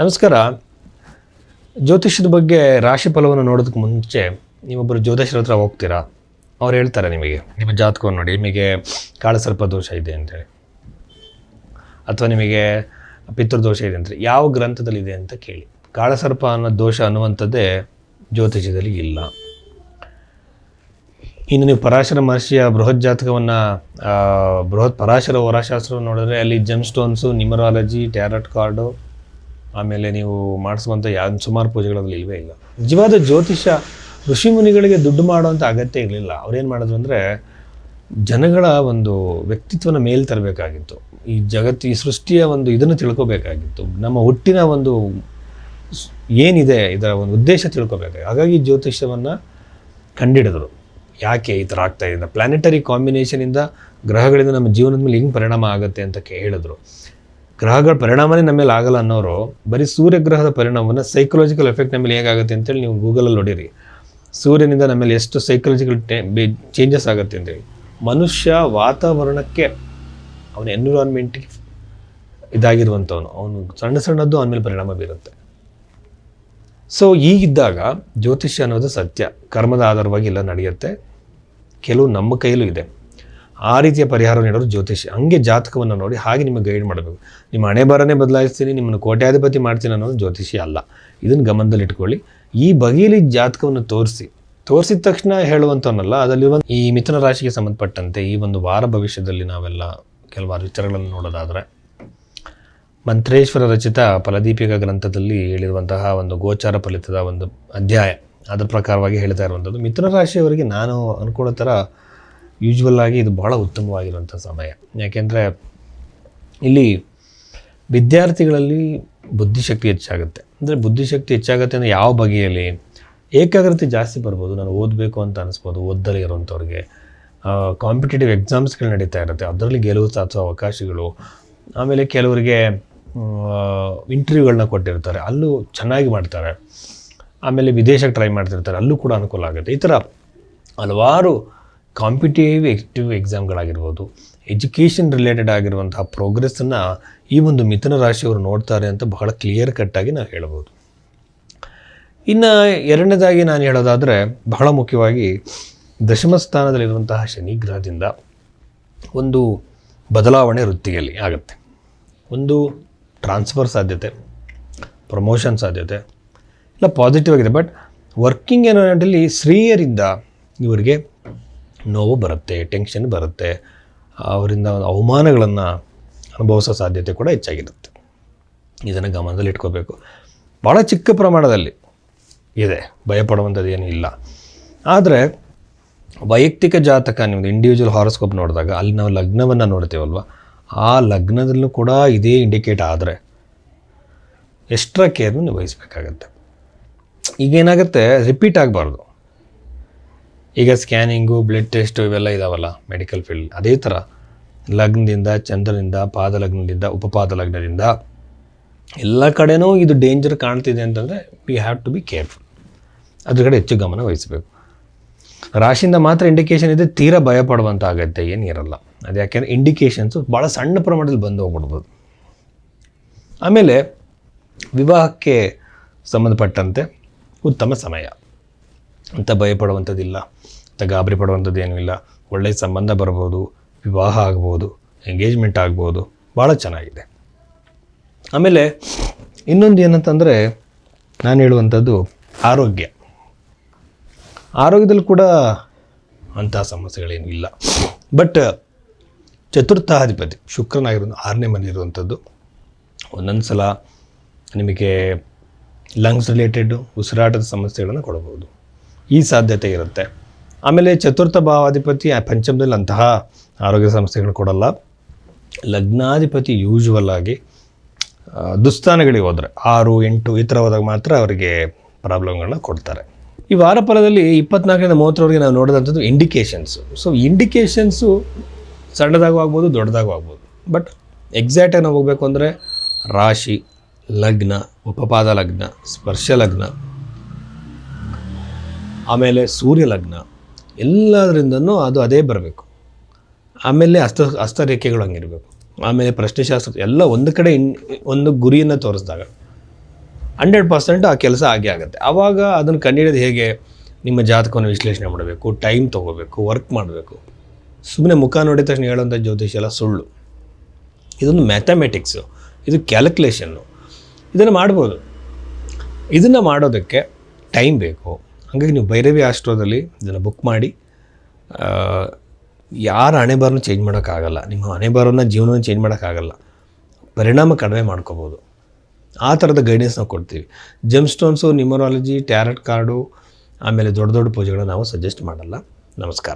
ನಮಸ್ಕಾರ. ಜ್ಯೋತಿಷ್ಯದ ಬಗ್ಗೆ ರಾಶಿ ಫಲವನ್ನು ನೋಡೋದಕ್ಕೆ ಮುಂಚೆ ನೀವೊಬ್ಬರು ಜ್ಯೋತಿಷ್ಯರ ಹತ್ರ ಹೋಗ್ತೀರಾ? ಅವ್ರು ಹೇಳ್ತಾರೆ ನಿಮಗೆ. ನಿಮ್ಮ ಜಾತಕವನ್ನು ನೋಡಿ, ನಿಮಗೆ ಕಾಳಸರ್ಪ ದೋಷ ಇದೆ ಅಂತೇಳಿ. ಅಥವಾ ನಿಮಗೆ ಪಿತೃದೋಷ ಇದೆ ಅಂತೇಳಿ. ಯಾವ ಗ್ರಂಥದಲ್ಲಿದೆ ಅಂತ ಕೇಳಿ. ಕಾಳಸರ್ಪ ಅನ್ನೋ ದೋಷ ಅನ್ನುವಂಥದ್ದೇ ಜ್ಯೋತಿಷ್ಯದಲ್ಲಿ ಇಲ್ಲ. ಇನ್ನು ನೀವು ಪರಾಶರ ಮಹರ್ಷಿಯ ಬೃಹತ್ ಜಾತಕವನ್ನು ಬೃಹತ್ ಪರಾಶರ ಹೊರಶಾಸ್ತ್ರವನ್ನು ನೋಡಿದ್ರೆ ಅಲ್ಲಿ gem stones numerology tarot card ಆಮೇಲೆ ನೀವು ಮಾಡಿಸುವಂಥ ಯಾವ ಸುಮಾರು ಪೂಜೆಗಳಲ್ಲಿ ಇಲ್ವೇ ಇಲ್ಲ. ನಿಜವಾದ ಜ್ಯೋತಿಷ ಋಷಿ ಮುನಿಗಳಿಗೆ ದುಡ್ಡು ಮಾಡುವಂಥ ಅಗತ್ಯ ಇರಲಿಲ್ಲ. ಅವ್ರೇನು ಮಾಡಿದ್ರು ಅಂದರೆ ಜನಗಳ ಒಂದು ವ್ಯಕ್ತಿತ್ವನ ಮೇಲೆ ತರಬೇಕಾಗಿತ್ತು. ಈ ಜಗತ್ತು ಈ ಸೃಷ್ಟಿಯ ಒಂದು ಇದನ್ನು ತಿಳ್ಕೊಬೇಕಾಗಿತ್ತು. ನಮ್ಮ ಹುಟ್ಟಿನ ಒಂದು ಏನಿದೆ, ಇದರ ಒಂದು ಉದ್ದೇಶ ತಿಳ್ಕೊಬೇಕಾಗಿ ಹಾಗಾಗಿ ಜ್ಯೋತಿಷ್ಯವನ್ನು ಕಂಡಿಡಿದ್ರು. ಯಾಕೆ ಈ ಥರ ಆಗ್ತಾ ಇದೆ? ಪ್ಲಾನೆಟರಿ ಕಾಂಬಿನೇಷನಿಂದ ಗ್ರಹಗಳಿಂದ ನಮ್ಮ ಜೀವನದ ಮೇಲೆ ಹೆಂಗೆ ಪರಿಣಾಮ ಆಗುತ್ತೆ ಅಂತ ಹೇಳಿದ್ರು ಗ್ರಹಗಳ ಪರಿಣಾಮನೇ ನಮ್ಮ ಮೇಲೆ ಆಗಲ್ಲ ಅನ್ನೋರು ಬರೀ ಸೂರ್ಯಗ್ರಹದ ಪರಿಣಾಮವನ್ನು ಸೈಕಲಾಜಿಕಲ್ ಎಫೆಕ್ಟ್ ನಮ್ಮ ಮೇಲೆ ಹೇಗಾಗುತ್ತೆ ಅಂತೇಳಿ ನೀವು ಗೂಗಲಲ್ಲಿ ನೋಡಿರಿ. ಸೂರ್ಯನಿಂದ ನಮ್ಮ ಮೇಲೆ ಎಷ್ಟು ಸೈಕಲಾಜಿಕಲ್ ಚೇಂಜಸ್ ಆಗುತ್ತೆ ಅಂತೇಳಿ. ಮನುಷ್ಯ ವಾತಾವರಣಕ್ಕೆ ಅವನ ಎನ್ವಿರಾನ್ಮೆಂಟಿಗೆ ಇದಾಗಿರುವಂಥವನು. ಅವನು ಸಣ್ಣ ಸಣ್ಣದ್ದು ಅವನ ಮೇಲೆ ಪರಿಣಾಮ ಬೀರುತ್ತೆ. ಸೊ ಈಗಿದ್ದಾಗ ಜ್ಯೋತಿಷ್ಯ ಅನ್ನೋದು ಸತ್ಯ. ಕರ್ಮದ ಆಧಾರವಾಗಿ ಎಲ್ಲ ನಡೆಯುತ್ತೆ. ಕೆಲವು ನಮ್ಮ ಕೈಯಲ್ಲೂ ಇದೆ. ಆ ರೀತಿಯ ಪರಿಹಾರ ನೀಡೋರು ಜ್ಯೋತಿಷಿ ಹಂಗೆ ಜಾತಕವನ್ನು ನೋಡಿ ಹಾಗೆ ನಿಮಗೆ ಗೈಡ್ ಮಾಡಬೇಕು. ನಿಮ್ಮ ಹಣೆ ಬರನೇ ಬದಲಾಯಿಸ್ತೀನಿ, ನಿಮ್ಮನ್ನು ಕೋಟ್ಯಾಧಿಪತಿ ಮಾಡ್ತೀನಿ ಅನ್ನೋದು ಜ್ಯೋತಿಷಿ ಅಲ್ಲ. ಇದನ್ನು ಗಮನದಲ್ಲಿ ಇಟ್ಕೊಳ್ಳಿ. ಈ ಬಗೆಯಲ್ಲಿ ಜಾತಕವನ್ನು ತೋರಿಸಿ, ತೋರಿಸಿದ ತಕ್ಷಣ ಹೇಳುವಂಥವನ್ನಲ್ಲ ಅದರಲ್ಲಿ ಒಂದು ಈ ಮಿಥುನ ರಾಶಿಗೆ ಸಂಬಂಧಪಟ್ಟಂತೆ ಈ ಒಂದು ವಾರ ಭವಿಷ್ಯದಲ್ಲಿ ನಾವೆಲ್ಲ ಕೆಲವಾರು ವಿಚಾರಗಳನ್ನು ನೋಡೋದಾದರೆ, ಮಂತ್ರೇಶ್ವರ ರಚಿತ ಫಲದೀಪಿಕ ಗ್ರಂಥದಲ್ಲಿ ಹೇಳಿರುವಂತಹ ಒಂದು ಗೋಚಾರ ಫಲಿತದ ಒಂದು ಅಧ್ಯಾಯ. ಅದರ ಪ್ರಕಾರವಾಗಿ ಹೇಳ್ತಾ ಇರುವಂಥದ್ದು. ಮಿಥುನ ರಾಶಿಯವರಿಗೆ ನಾನು ಅನ್ಕೊಳ್ಳೋ ಥರ ಯೂಶ್ವಲ್ ಆಗಿ ಇದು ಭಾಳ ಉತ್ತಮವಾಗಿರುವಂಥ ಸಮಯ. ಯಾಕೆಂದರೆ ಇಲ್ಲಿ ವಿದ್ಯಾರ್ಥಿಗಳಲ್ಲಿ ಬುದ್ಧಿಶಕ್ತಿ ಹೆಚ್ಚಾಗುತ್ತೆ. ಅಂದರೆ ಬುದ್ಧಿಶಕ್ತಿ ಹೆಚ್ಚಾಗುತ್ತೆ ಅಂದರೆ ಯಾವ ಬಗೆಯಲ್ಲಿ? ಏಕಾಗ್ರತೆ ಜಾಸ್ತಿ ಬರ್ಬೋದು, ನಾನು ಓದಬೇಕು ಅಂತ ಅನಿಸ್ಬೋದು, ಓದ್ದಲೇ ಇರೋಂಥವ್ರಿಗೆ ಕಾಂಪಿಟೇಟಿವ್ ಎಕ್ಸಾಮ್ಸ್ಗಳು ನಡೀತಾ ಇರುತ್ತೆ. ಅದರಲ್ಲಿ ಗೆಲುವು ಸಾಧಿಸೋ ಅವಕಾಶಗಳು. ಆಮೇಲೆ ಕೆಲವರಿಗೆ ಇಂಟರ್ವ್ಯೂಗಳನ್ನ ಕೊಟ್ಟಿರ್ತಾರೆ. ಅಲ್ಲೂ ಚೆನ್ನಾಗಿ ಮಾಡ್ತಾರೆ. ಆಮೇಲೆ ವಿದೇಶಕ್ಕೆ ಟ್ರೈ ಮಾಡ್ತಿರ್ತಾರೆ. ಅಲ್ಲೂ ಕೂಡ ಅನುಕೂಲ ಆಗುತ್ತೆ. ಈ ಥರ ಹಲವಾರು ಕಾಂಪಿಟೇಟಿವ್ ಎಕ್ಟಿವ್ ಎಕ್ಸಾಮ್ಗಳಾಗಿರ್ಬೋದು, ಎಜುಕೇಷನ್ ರಿಲೇಟೆಡ್ ಆಗಿರುವಂತಹ ಪ್ರೋಗ್ರೆಸ್ಸನ್ನು ಈ ಒಂದು ಮಿಥುನ ರಾಶಿಯವರು ನೋಡ್ತಾರೆ ಅಂತ ಬಹಳ ಕ್ಲಿಯರ್ ಕಟ್ಟಾಗಿ ನಾವು ಹೇಳ್ಬೋದು. ಇನ್ನು ಎರಡನೇದಾಗಿ ನಾನು ಹೇಳೋದಾದರೆ ಬಹಳ ಮುಖ್ಯವಾಗಿ ದಶಮ ಸ್ಥಾನದಲ್ಲಿರುವಂತಹ ಶನಿ ಗ್ರಹದಿಂದ ಒಂದು ಬದಲಾವಣೆ ವೃತ್ತಿಯಲ್ಲಿ ಆಗುತ್ತೆ. ಒಂದು ಟ್ರಾನ್ಸ್ಫರ್ ಸಾಧ್ಯತೆ ಪ್ರಮೋಷನ್ ಸಾಧ್ಯತೆ, ಇಲ್ಲ ಪಾಸಿಟಿವ್ ಆಗಿದೆ ಬಟ್ ವರ್ಕಿಂಗ್ ಎನ್ವೈರಮೆಂಟಲ್ಲಿ ಸ್ತ್ರೀಯರಿಂದ ಇವರಿಗೆ ನೋವು ಬರುತ್ತೆ ಟೆನ್ಷನ್ ಬರುತ್ತೆ. ಅವರಿಂದ ಅವಮಾನಗಳನ್ನು ಅನುಭವಿಸೋ ಸಾಧ್ಯತೆ ಕೂಡ ಹೆಚ್ಚಾಗಿರುತ್ತೆ. ಇದನ್ನು ಗಮನದಲ್ಲಿ ಇಟ್ಕೋಬೇಕು. ಭಾಳ ಚಿಕ್ಕ ಪ್ರಮಾಣದಲ್ಲಿ ಇದೆ ಭಯಪಡುವಂಥದ್ದು ಏನೂ ಇಲ್ಲ. ಆದರೆ ವೈಯಕ್ತಿಕ ಜಾತಕ ನಿಮ್ಮದು ಇಂಡಿವಿಜುವಲ್ ಹಾರೋಸ್ಕೋಪ್ ನೋಡಿದಾಗ ಅಲ್ಲಿ ನಾವು ಲಗ್ನವನ್ನು ನೋಡ್ತೀವಲ್ವ, ಆ ಲಗ್ನದಲ್ಲೂ ಕೂಡ ಇದೇ ಇಂಡಿಕೇಟ್ ಆದರೆ ಎಕ್ಸ್ಟ್ರಾ ಕೇರ್ನ ಈಗೇನಾಗುತ್ತೆ ಈಗ ಏನಾಗುತ್ತೆ ರಿಪೀಟ್ ಆಗಬಾರ್ದು. ಈಗ ಸ್ಕ್ಯಾನಿಂಗು, ಬ್ಲಡ್ ಟೆಸ್ಟು ಇವೆಲ್ಲ ಇದಾವಲ್ಲ ಮೆಡಿಕಲ್ ಫೀಲ್ಡ್. ಅದೇ ಥರ ಲಗ್ನದಿಂದ, ಚಂದ್ರನಿಂದ, ಪಾದಲಗ್ನದಿಂದ ಉಪಪಾದ ಲಗ್ನದಿಂದ ಎಲ್ಲ ಕಡೆನೂ ಇದು ಡೇಂಜರ್ ಕಾಣ್ತಿದೆ ಅಂತಂದರೆ we have to be careful ಅದ್ರ ಕಡೆ ಹೆಚ್ಚು ಗಮನ ವಹಿಸಬೇಕು. ರಾಶಿಯಿಂದ ಮಾತ್ರ ಇಂಡಿಕೇಶನ್ ಇದೆ, ತೀರಾ ಭಯ ಪಡುವಂಥ ಆಗತ್ತೆ ಇರಲ್ಲ. ಅದು ಯಾಕೆಂದರೆ ಇಂಡಿಕೇಷನ್ಸು ಭಾಳ ಸಣ್ಣ ಪ್ರಮಾಣದಲ್ಲಿ ಬಂದು ಹೋಗ್ಬಿಡ್ಬೋದು. ಆಮೇಲೆ ವಿವಾಹಕ್ಕೆ ಸಂಬಂಧಪಟ್ಟಂತೆ ಉತ್ತಮ ಸಮಯ. ಅಂತ ಭಯಪಡುವಂಥದ್ದಿಲ್ಲ, ಅಂತ ಗಾಬರಿ ಪಡುವಂಥದ್ದು ಏನೂ ಇಲ್ಲ. ಒಳ್ಳೆಯ ಸಂಬಂಧ ಬರ್ಬೋದು, ವಿವಾಹ ಆಗ್ಬೋದು ಎಂಗೇಜ್ಮೆಂಟ್ ಆಗ್ಬೋದು, ಭಾಳ ಚೆನ್ನಾಗಿದೆ. ಆಮೇಲೆ ಇನ್ನೊಂದು ಏನಂತಂದರೆ ನಾನು ಹೇಳುವಂಥದ್ದು ಆರೋಗ್ಯ. ಆರೋಗ್ಯದಲ್ಲಿ ಕೂಡ ಅಂತಹ ಸಮಸ್ಯೆಗಳೇನು ಇಲ್ಲ. ಬಟ್ ಚತುರ್ಥಾಧಿಪತಿ ಶುಕ್ರನಾಗಿರೋ ಆರನೇ ಮನೆ ಇರುವಂಥದ್ದು. ಒಂದೊಂದು ಸಲ ನಿಮಗೆ ಲಂಗ್ಸ್ ರಿಲೇಟೆಡ್ ಉಸಿರಾಟದ ಸಮಸ್ಯೆಗಳನ್ನು ಕೊಡಬಹುದು ಈ ಸಾಧ್ಯತೆ ಇರುತ್ತೆ. ಆಮೇಲೆ ಚತುರ್ಥ ಭಾವಾಧಿಪತಿ ಪಂಚಮದಲ್ಲಿ ಅಂತಹ ಆರೋಗ್ಯ ಸಮಸ್ಯೆಗಳು ಕೊಡಲ್ಲ. ಲಗ್ನಾಧಿಪತಿ ಯೂಶುವಲ್ ಆಗಿ ದುಸ್ತಾನಗಳಿಗೆ ಹೋದರೆ ಆರು, ಎಂಟು ಈ ಥರ ಹೋದಾಗ ಮಾತ್ರ ಅವರಿಗೆ ಪ್ರಾಬ್ಲಮ್ಗಳನ್ನ ಕೊಡ್ತಾರೆ. ಈ ವಾರ ಫಲದಲ್ಲಿ ಇಪ್ಪತ್ನಾಲ್ಕರಿಂದ ಮೂವತ್ತರವರೆಗೆ ನಾವು ನೋಡಿದಂಥದ್ದು ಇಂಡಿಕೇಷನ್ಸು ಸೊ ಇಂಡಿಕೇಷನ್ಸು ಸಣ್ಣದಾಗೂ ಆಗ್ಬೋದು ದೊಡ್ಡದಾಗೂ ಆಗ್ಬೋದು ಬಟ್ ಎಕ್ಸಾಕ್ಟಾಗಿ ನಾವು ಹೋಗಬೇಕು ಅಂದರೆ ರಾಶಿ, ಲಗ್ನ, ಉಪಪಾದ ಲಗ್ನ, ಸ್ಪರ್ಶ ಲಗ್ನ ಆಮೇಲೆ ಸೂರ್ಯ ಲಗ್ನ, ಎಲ್ಲದರಿಂದನೂ ಅದು ಅದೇ ಬರಬೇಕು. ಆಮೇಲೆ ಅಸ್ತ ಹಸ್ತರೇಖೆಗಳು ಹಂಗಿರಬೇಕು. ಆಮೇಲೆ ಪ್ರಶ್ನೆಶಾಸ್ತ್ರ, ಎಲ್ಲ ಒಂದು ಕಡೆ ಇನ್, ಒಂದು ಗುರಿಯನ್ನು ತೋರಿಸಿದಾಗ ಹಂಡ್ರೆಡ್ ಪರ್ಸೆಂಟ್ ಆ ಕೆಲಸ ಆಗೇ ಆಗುತ್ತೆ. ಆವಾಗ ಅದನ್ನು ಕಂಡುಹಿಡಿಯೋದು ಹೇಗೆ? ನಿಮ್ಮ ಜಾತಕವನ್ನು ವಿಶ್ಲೇಷಣೆ ಮಾಡಬೇಕು, ಟೈಮ್ ತೊಗೋಬೇಕು, ವರ್ಕ್ ಮಾಡಬೇಕು. ಸುಮ್ಮನೆ ಮುಖ ನೋಡಿದ ತಕ್ಷಣ ಹೇಳೋಂಥ ಜ್ಯೋತಿಷ ಎಲ್ಲ ಸುಳ್ಳು. ಇದೊಂದು ಮ್ಯಾಥಮೆಟಿಕ್ಸು ಇದು ಕ್ಯಾಲ್ಕುಲೇಷನ್ನು ಇದನ್ನು ಮಾಡ್ಬೋದು. ಇದನ್ನು ಮಾಡೋದಕ್ಕೆ ಟೈಮ್ ಬೇಕು. ಹಾಗಾಗಿ ನೀವು ಭೈರವಿ ಆಶ್ರಮದಲ್ಲಿ ಇದನ್ನು ಬುಕ್ ಮಾಡಿ ಯಾರ ಹಣೆಬಾರನ್ನು ಚೇಂಜ್ ಮಾಡೋಕ್ಕಾಗಲ್ಲ. ನಿಮ್ಮ ಹಣೆಬಾರನ್ನು ಜೀವನವನ್ನು ಚೇಂಜ್ ಮಾಡೋಕ್ಕಾಗಲ್ಲ. ಪರಿಣಾಮ ಕಡಿಮೆ ಮಾಡ್ಕೋಬೋದು. ಆ ಥರದ ಗೈಡೆನ್ಸ್ ನಾವು ಕೊಡ್ತೀವಿ. Gem stones numerology tarot card ಆಮೇಲೆ ದೊಡ್ಡ ದೊಡ್ಡ ಪೂಜೆಗಳನ್ನ ನಾವು ಸಜೆಸ್ಟ್ ಮಾಡಲ್ಲ. ನಮಸ್ಕಾರ.